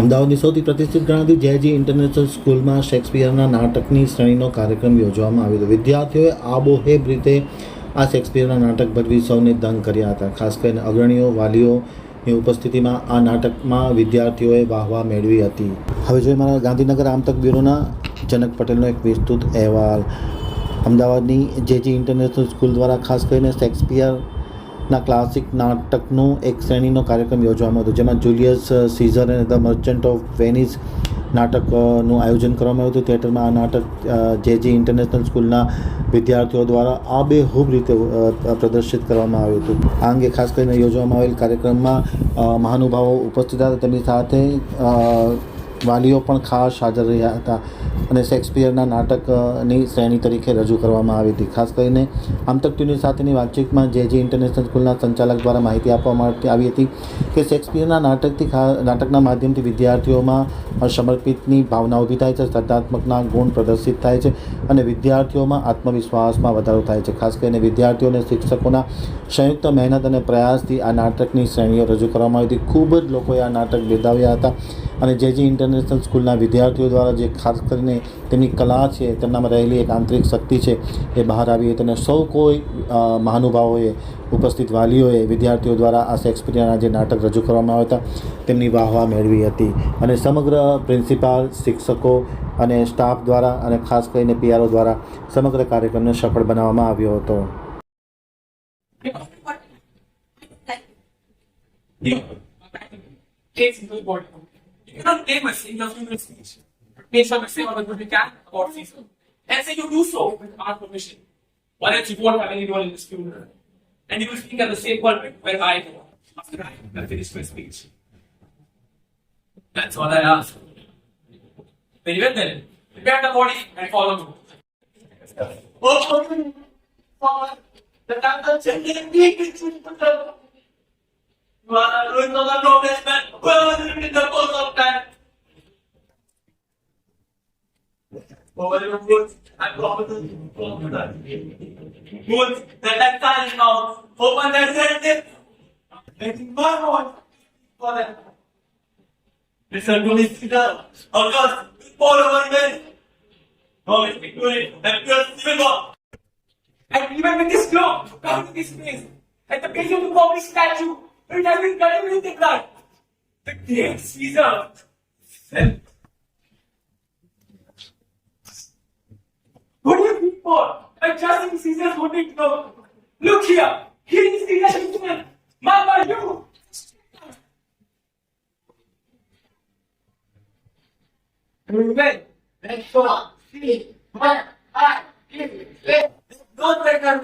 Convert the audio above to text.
અમદાવાદની સૌથી પ્રતિષ્ઠિત ગણાતી જયજી ઇન્ટરનેશનલ સ્કૂલમાં શેક્સપિયરના નાટકની શ્રેણીનો કાર્યક્રમ યોજવામાં આવ્યો હતો. વિદ્યાર્થીઓએ આબોહેબ રીતે આ શેક્સપિયરના નાટક ભજવી સૌને દંગ કર્યા હતા. ખાસ કરીને અગ્રણીઓ, વાલીઓની ઉપસ્થિતિમાં આ નાટકમાં વિદ્યાર્થીઓએ વાહવા મેળવી હતી. હવે જોઈએ મારા ગાંધીનગર આમતક બ્યુરોના જનક પટેલનો એક વિસ્તૃત અહેવાલ. અમદાવાદની જેજી ઇન્ટરનેશનલ સ્કૂલ દ્વારા ખાસ કરીને શેક્સપિયરના ક્લાસિક નાટકનું એક શ્રેણીનો કાર્યક્રમ યોજવામાં હતો, જેમાં જુલિયસ સીઝર અને ધ મર્ચન્ટ ઓફ વેનિસ નાટકનું આયોજન કરવામાં આવ્યું હતું. થિયેટરમાં આ નાટક જેજી ઇન્ટરનેશનલ સ્કૂલના વિદ્યાર્થીઓ દ્વારા આબેહૂબ રીતે પ્રદર્શિત કરવામાં આવ્યું હતું. આ અંગે ખાસ કરીને યોજવામાં આવેલ કાર્યક્રમમાં મહાનુભાવો ઉપસ્થિત હતા. તેમની સાથે વાલીઓ પણ ખાસ હાજર રહ્યા હતા અને શેક્સપિયરના નાટકની શ્રેણી તરીકે રજૂ કરવામાં આવી હતી. ખાસ કરીને આમતક ટીવી સાથેની વાતચીતમાં જે જે ઇન્ટરનેશનલ સ્કૂલના સંચાલક દ્વારા માહિતી આપવામાં આવી હતી કે શેક્સપિયરના નાટકથી નાટકના માધ્યમથી વિદ્યાર્થીઓમાં સમર્પિતની ભાવના ઊભી થાય છે સ્પર્ધાત્મકના ગુણ પ્રદર્શિત થાય છે અને વિદ્યાર્થીઓમાં આત્મવિશ્વાસમાં વધારો થાય છે. ખાસ કરીને વિદ્યાર્થીઓ અને શિક્ષકોના સંયુક્ત મહેનત અને પ્રયાસથી આ નાટકની શ્રેણીઓ રજૂ કરવામાં આવી હતી. ખૂબ જ લોકોએ આ નાટક બિરદાવ્યા હતા. અને જે જે ઇન્ટરનેશનલ સ્કૂલના વિદ્યાર્થીઓ દ્વારા જે ખાસ કરીને તેમની કલા છે, તેમનામાં રહેલી એક આંતરિક શક્તિ છે, એ બહાર આવી હતી અને સૌ કોઈ મહાનુભાવોએ, ઉપસ્થિત વાલીઓએ, વિદ્યાર્થીઓ દ્વારા આ શેક્સપિયરના જે નાટક રજૂ કરવામાં આવ્યા હતા, તેમની વાહવા મેળવી હતી. અને સમગ્ર પ્રિન્સિપાલ, શિક્ષકો અને સ્ટાફ દ્વારા અને ખાસ કરીને પીઆરઓ દ્વારા સમગ્ર કાર્યક્રમને સફળ બનાવવામાં આવ્યો હતો. Important. You cannot name a single human speech based on the same other good you can about Caesar. And say you do so without permission. Or else you won't have anyone in this funeral. And you will speak at the same pulpit where I go. After I have finished my speech. That's all I ask. Very well then. Prepare the body and follow me. Oh, Father, the doctor said he didn't take it to the you are the ruin of the noblest man who ever lived in the মোবাইলের উপর আর computer computer Gut, dann bleibt da nicht auf. Holt man das Sende. Wenn die Mann holt. Vorne. Bis dann du nicht wieder. Oh Gott, mit Bohle war ich mit. Komm, ich bin gut. Dann gehört es mir noch. Ein Lieber mit dem Klo. Du kannst nicht spielen. Ein Statue. Und dann bin ich gerade mit dem Klang. Der Krebs, dieser. adjusting Caesar's verdict. No. Look here. He is Caesar's human. Mama, you. Revenge. Make sure. See. my I. Give. Don't take make her